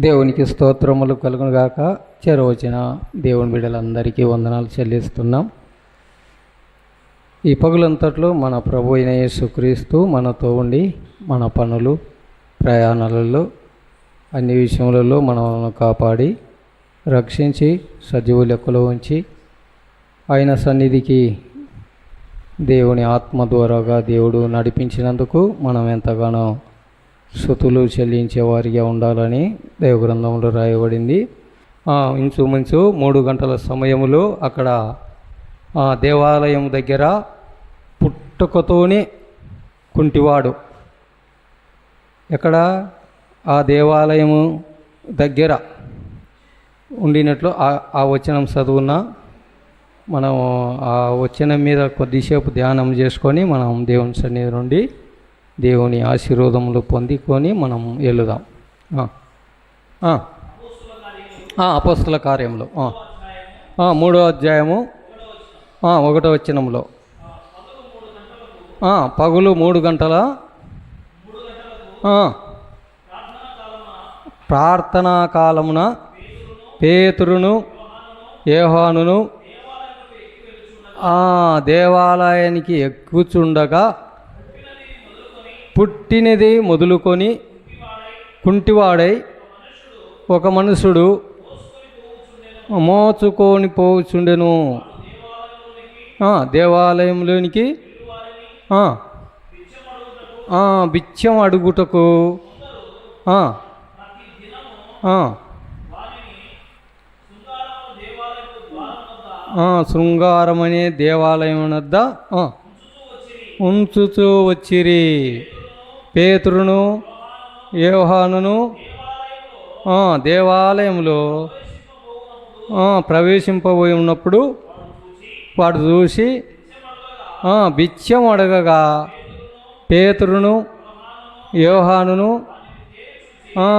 దేవునికి స్తోత్రములు కలుగునుగాక. చేరవచ్చిన దేవుని బిడ్డలందరికీ వందనాలు చెల్లిస్తున్నాం. ఈ పగులంతట్లో మన ప్రభు అయిన యేసుక్రీస్తు మనతో ఉండి మన పనులు ప్రయాణాలలో అన్ని విషయములలో మనల్ని కాపాడి రక్షించి సజీవు లెక్కలో ఉంచి ఆయన సన్నిధికి దేవుని ఆత్మ ద్వారాగా దేవుడు నడిపించినందుకు మనం ఎంతగానో శృతులు చెల్లించే వారిగా ఉండాలని దైవగ్రంథంలో రాయబడింది. ఇంచుమించు మూడు గంటల సమయములో అక్కడ దేవాలయం దగ్గర పుట్టుకతోనే కుంటివాడు. ఎక్కడ? ఆ దేవాలయము దగ్గర ఉండినట్లు ఆ- ఆ వచనం చదువున మనం ఆ వచనం మీద కొద్దిసేపు ధ్యానం చేసుకొని మనం దేవుని సన్నిధి నుండి దేవుని ఆశీర్వాదములు పొందుకొని మనం వెళుదాం అపస్తుల కార్యంలో మూడో అధ్యాయము. ఒకటో వచ్చినంలో పగులు మూడు గంటల. ప్రార్థనా కాలమున పేతురును యోహానును దేవాలయానికి ఎక్కుచుండగా పుట్టినది మొదలుకొని కుంటివాడై ఒక మనుషుడు మోచుకొని పోచుండెను. దేవాలయంలోనికి బిచ్చం అడుగుటకు శృంగారమనే శృంగారం అనే దేవాలయం వద్ద ఉంచుతూ వచ్చిరి. పేతురును యోహానును దేవాలయంలో ప్రవేశింపబోయి ఉన్నప్పుడు వాడు చూసి బిచ్చం అడగగా పేతురును యోహానును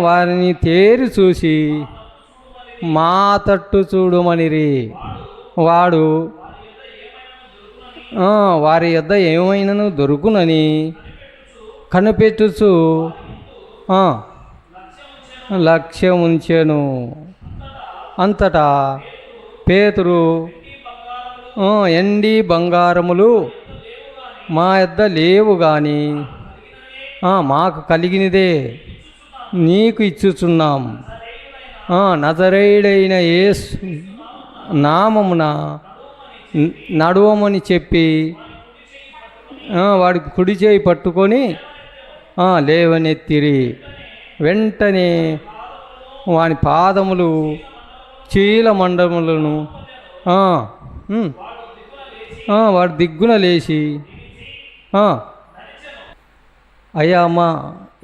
వారిని తేరి చూసి మా తట్టు చూడమనిరి. వాడు వారి యొద్ద ఏమైనాను దొరుకునని కనిపెట్టుచు లక్ష్యం ఉంచెను. అంతటా పేతురు ఎండి బంగారములు మా యొద్ద లేవు కానీ మాకు కలిగినదే నీకు ఇచ్చుచున్నాం. నజరేయుడైన యేసు నామమున నడవమని చెప్పి వాడికి కుడి చేయి పట్టుకొని లేవనెత్తిరి. వెంటనే వాని పాదములు చీల మండములను వాడు దిగ్గున లేచి అయ్యా అమ్మ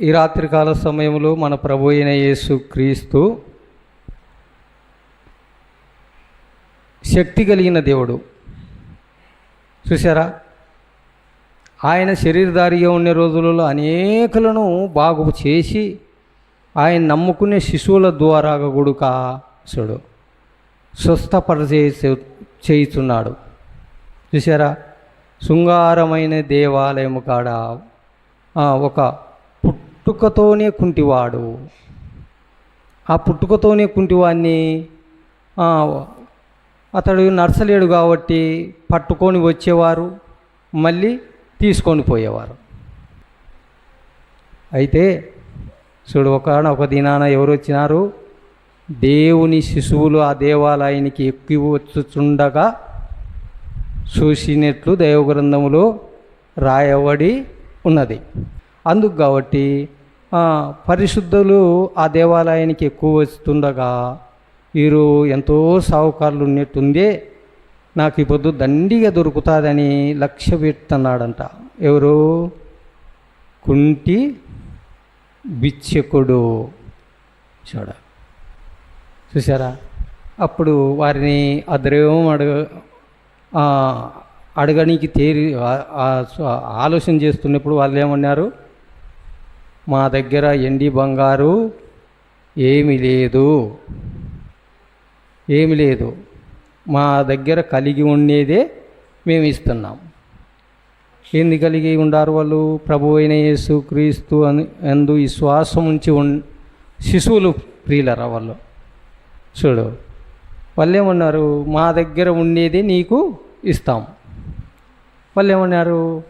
ఈ రాత్రికాల సమయంలో మన ప్రభు అయిన యేసు క్రీస్తు శక్తి కలిగిన దేవుడు. చూసారా ఆయన శరీరధారిగా ఉండే రోజులలో అనేకులను బాగు చేసి ఆయన నమ్ముకునే శిశువుల ద్వారా గుడుక చూడు స్వస్థపరచే చేయుచున్నాడు. చూసారా శృంగారమైన దేవాలయము కాడ ఒక పుట్టుకతోనే కుంటివాడు. ఆ పుట్టుకతోనే కుంటివాడిని అతడు నర్సలేడు కాబట్టి పట్టుకొని వచ్చేవారు. మళ్ళీ తీసుకొని పోయేవారు. అయితే చూడు ఒక ఒక దినాన ఎవరు వచ్చినారు? దేవుని శిశువులు ఆ దేవాలయానికి ఎక్కి వచ్చుచుండగా చూసినట్లు దైవగ్రంథములో రాయబడి ఉన్నది. అందుకు కాబట్టి పరిశుద్ధులు ఆ దేవాలయానికి ఎక్కువ వస్తుండగా వీరు ఎంతో సావుకారులు ఉన్నట్టుందే నాకు ఈ పొద్దు దండిగా దొరుకుతుందని లక్ష్య పెడుతున్నాడంట ఎవరు? కుంటి బిచ్చకుడు చూడ. చూసారా అప్పుడు వారిని ఆ అడగ అడగడానికి తేరి ఆలోచన చేస్తున్నప్పుడు వాళ్ళు ఏమన్నారు? మా దగ్గర ఎండి బంగారు ఏమి లేదు. ఏమి లేదు. మా దగ్గర కలిగి ఉండేదే మేము ఇస్తున్నాం. ఏంది కలిగి ఉండారు వాళ్ళు? ప్రభు అయిన యేసు క్రీస్తు అని విశ్వాసం ఉంచి ఉన్ శిశువులు ప్రియులరా వాళ్ళు? చూడు వాళ్ళు ఏమన్నారు మా దగ్గర ఉండేది నీకు ఇస్తాం. వాళ్ళు ఏమన్నారు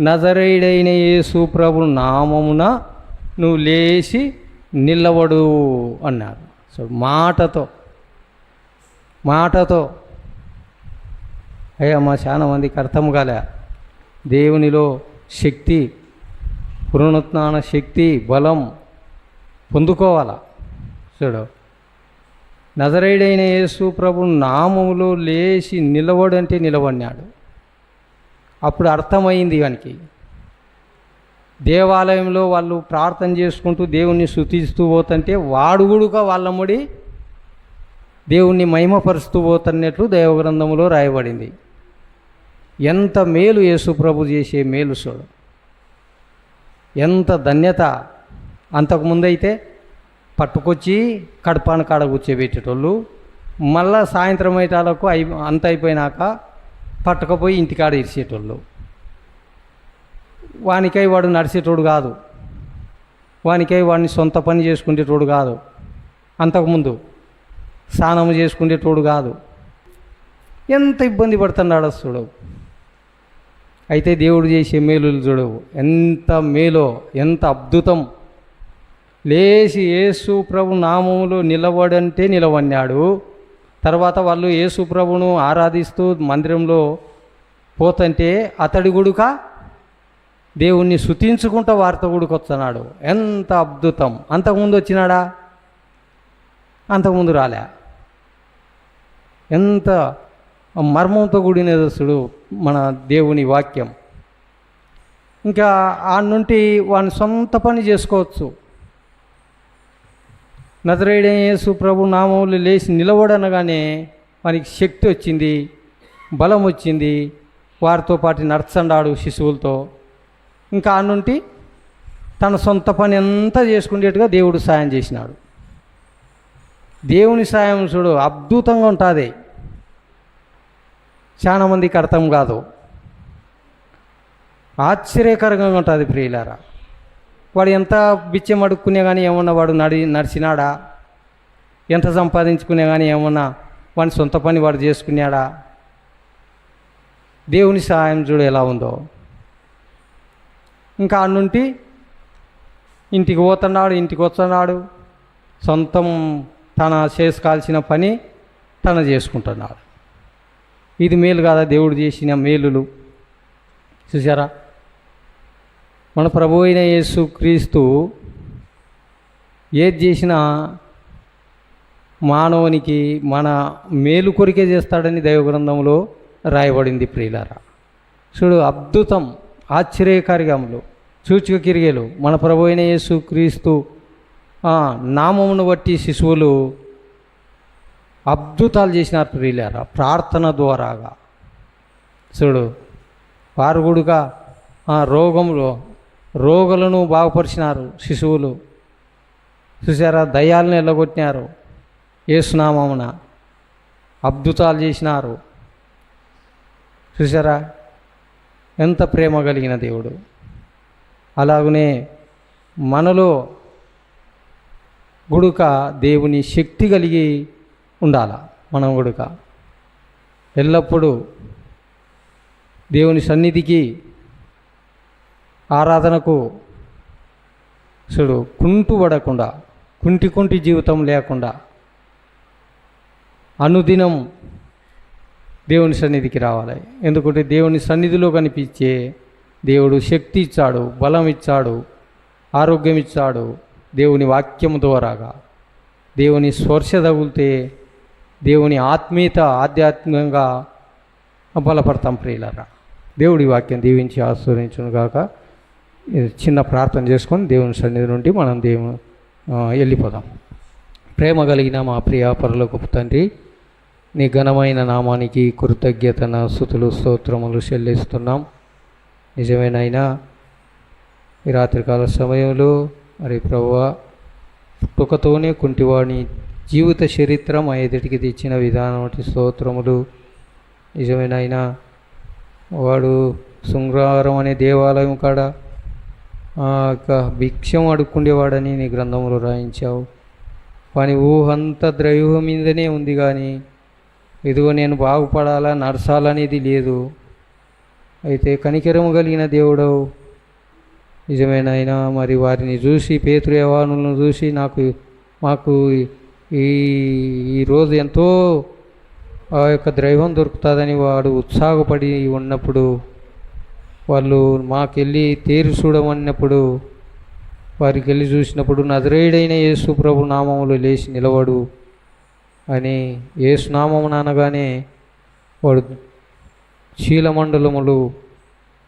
నజరేయుడైన యేసు ప్రభు నామమున నువ్వు లేచి నిలబడు అన్నారు. సో మాటతో మాటతో. అయ్యా మా చాలా మందికి అర్థం కాలే. దేవునిలో శక్తి పునరుత్నాన శక్తి బలం పొందుకోవాలా? చూడు. నజరేడైన యేసు ప్రభు నామములో లేచి నిలవడంటే నిలబడినాడు. అప్పుడు అర్థమైంది వానికి. దేవాలయంలో వాళ్ళు ప్రార్థన చేసుకుంటూ దేవుణ్ణి శుతిస్తూ పోతుంటే వాడు కూడా వాళ్ళ ముడి దేవుణ్ణి మహిమపరుస్తూ పోతున్నట్లు దైవగ్రంథములో రాయబడింది. ఎంత మేలు యేసు ప్రభు చేసే మేలు చూడు. ఎంత ధన్యత. అంతకుముందైతే పట్టుకొచ్చి కడపాన కాడ కూర్చోబెట్టేటోళ్ళు మళ్ళా సాయంత్రం అయ్యేటాలకు అయి అంత అయిపోయినాక పట్టుకపోయి ఇంటికాడ ఇరిచేటోళ్ళు వానికై వాడు నడిచేటోడు కాదు. వానికై వాడిని సొంత పని చేసుకునేటోడు కాదు. అంతకుముందు స్నానం చేసుకునేటోడు కాదు. ఎంత ఇబ్బంది పడుతున్నాడు చూడు. అయితే దేవుడు చేసే మేలులు చూడు. ఎంత మేలో ఎంత అద్భుతం. లేచి యేసు ప్రభు నామములో నిలబడంటే నిలవన్నాడు తర్వాత వాళ్ళు యేసు ప్రభును ఆరాధిస్తూ మందిరంలో పోతంటే అతడి గుడుక దేవుణ్ణి శుతించుకుంటూ వారితో గుడికొస్తున్నాడు. ఎంత అద్భుతం. అంతకుముందు వచ్చినాడా? అంతకుముందు రాలే. ఎంత మర్మంతో కూడినది చూడు మన దేవుని వాక్యం. ఇంకా ఆ నుండి వాని సొంత పని చేసుకోవచ్చు. నజరేడే యేసు ప్రభు నామములు లేచి నిలబడనగానే వానికి శక్తి వచ్చింది బలం వచ్చింది వారితో పాటు నడచండాడు శిశువులతో. ఇంకా ఆ నుండి తన సొంత పని అంతా చేసుకునేట్టుగా దేవుడు సాయం చేసినాడు. దేవుని సాయం చూడు అద్భుతంగా ఉంటుంది. చాలా మందికి అర్థం కాదు. ఆశ్చర్యకరంగా ఉంటుంది ప్రియులారా. వాడు ఎంత బిచ్చం అడుక్కునే కానీ ఏమన్నా వాడు నడి నడిచినాడా? ఎంత సంపాదించుకునే కానీ ఏమన్నా వాడి సొంత పని వాడు చేసుకున్నాడా? దేవుని సహాయం చూడు ఎలా ఉందో. ఇంకా అన్నుంటి ఇంటికి పోతున్నాడు ఇంటికి వస్తున్నాడు. సొంతం తన చేసుకోవాల్సిన పని తన చేసుకుంటున్నాడు. ఇది మేలు కాదా దేవుడు చేసిన మేలులు? చూసారా మన ప్రభు అయిన యేసు క్రీస్తు ఏది చేసినా మానవునికి మన మేలు కొరికే చేస్తాడని దైవగ్రంథంలో రాయబడింది ప్రియులారా. చూడు అద్భుతం ఆశ్చర్యకార్యములు సూచక కిరిగేలు. మన ప్రభు అయిన యేసు క్రీస్తు నామమును బట్టి శిశువులు అద్భుతాలు చేసినారు ప్రియులారా ప్రార్థన ద్వారాగా. చూడు వారు కూడా ఆ రోగంలో రోగులను బాగుపరిచినారు శిశువులు. చూసారా దయ్యాలను ఎల్లగొట్టినారు ఏసునామమున అద్భుతాలు చేసినారు. చూసారా ఎంత ప్రేమ కలిగిన దేవుడు. అలాగనే మనలో గుడుక దేవుని శక్తి కలిగి ఉండాల? మనం కొడుక ఎల్లప్పుడూ దేవుని సన్నిధికి ఆరాధనకు చూడు కుంటు పడకుండా కుంటి కుంటి జీవితం లేకుండా అనుదినం దేవుని సన్నిధికి రావాలి. ఎందుకంటే దేవుని సన్నిధిలో కనిపించే దేవుడు శక్తి ఇచ్చాడు బలం ఇచ్చాడు ఆరోగ్యం ఇచ్చాడు దేవుని వాక్యం ద్వారాగా. దేవుని స్పర్శ తగిలితే దేవుని ఆత్మీయత ఆధ్యాత్మికంగా బలపడతాం ప్రియులరా. దేవుడి వాక్యం దీవించి ఆస్వాదించును చిన్న ప్రార్థన చేసుకొని దేవుని సన్నిధి నుండి మనం దేవుని వెళ్ళిపోదాం. ప్రేమ కలిగిన మా ప్రియ పరలోకపు తండ్రి నీ ఘనమైన నామానికి కృతజ్ఞతన స్థుతులు స్తోత్రములు చెల్లిస్తున్నాం. నిజమేనైనా ఈ రాత్రికాల సమయంలో మరి ప్రభు పుట్టుకతోనే కుంటివాణి జీవిత చరిత్ర మా ఎదుటికి తెచ్చిన విధానం వంటి స్తోత్రములు. నిజమేనైనా వాడు శృంగారం అనే దేవాలయం కాడ ఆ యొక్క భిక్షం అడుక్కుండేవాడని నీ గ్రంథంలో రాయించావు. వాని ఊహంతా ద్రవ్యూహం మీదనే ఉంది కానీ ఇదిగో నేను బాగుపడాలా నడసాలనేది లేదు. అయితే కనికరము కలిగిన దేవుడవు. నిజమేనైనా మరి వారిని చూసి పేతురు చూసి నాకు మాకు ఈ ఈరోజు ఎంతో ఆ యొక్క ద్రైవం దొరుకుతుందని వాడు ఉత్సాహపడి ఉన్నప్పుడు వాళ్ళు మాకెళ్ళి తేరు చూడమన్నప్పుడు వారికి వెళ్ళి చూసినప్పుడు నజరేయుడైన యేసు ప్రభు నామములు లేచి నిలవడు అని ఏసునామమున అనగానే వాడు శీలమండలములు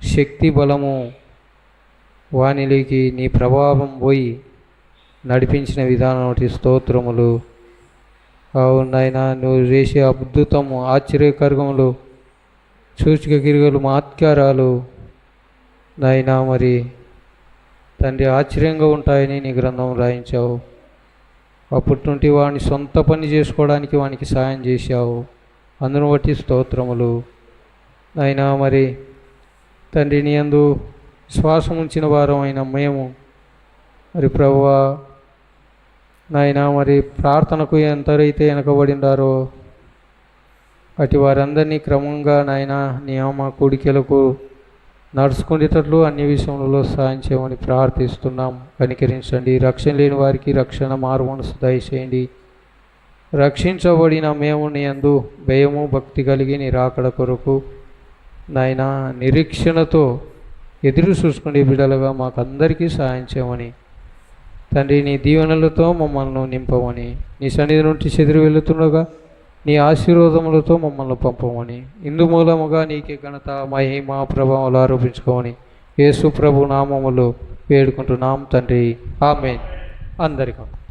శక్తి బలము వానిలోకి నీ ప్రభావం పోయి నడిపించిన విధానం స్తోత్రములు. అవును అవునాయన నువ్వు చేసే అద్భుతము ఆశ్చర్యకరములు సూచిక గిరిగలు మాత్కారాలు. నాయనా మరి తండ్రి ఆశ్చర్యంగా ఉంటాయని నీ గ్రంథం రాయించావు. అప్పటి నుండి వాడిని సొంత పని చేసుకోవడానికి వానికి సాయం చేశావు. అందును బట్టి స్తోత్రములు. అయినా మరి తండ్రి నీ అందు ఉంచిన వారం అయిన మేము. మరి ప్రభువా నాయన మరి ప్రార్థనకు ఎంతరైతే వెనకబడిండారో అటు వారందరినీ క్రమంగా నాయన నియమ కూడికలకు నడుచుకునేటట్లు అన్ని విషయంలో సాయం చేయమని ప్రార్థిస్తున్నాం. కనికరించండి. రక్షణ లేని వారికి రక్షణ మారుమనసు దయచేయండి. రక్షించబడిన మేము నీ అందు భయము భక్తి కలిగి నీ రాకడ కొరకు నాయన నిరీక్షణతో ఎదురు చూసుకునే బిడ్డలుగా మాకందరికీ సాయం చేయమని తండ్రి నీ దీవెనలతో మమ్మల్ని నింపమని నీ సన్నిధి నుండి చెదిరి వెళుతుండగా నీ ఆశీర్వాదములతో మమ్మల్ని పంపమని ఇందు మూలముగా నీకే ఘనత మహిమ ప్రభావాలు ఆరోపించుకోమని యేసు ప్రభు నామములు వేడుకుంటున్నాం తండ్రి. ఆమె అందరికీ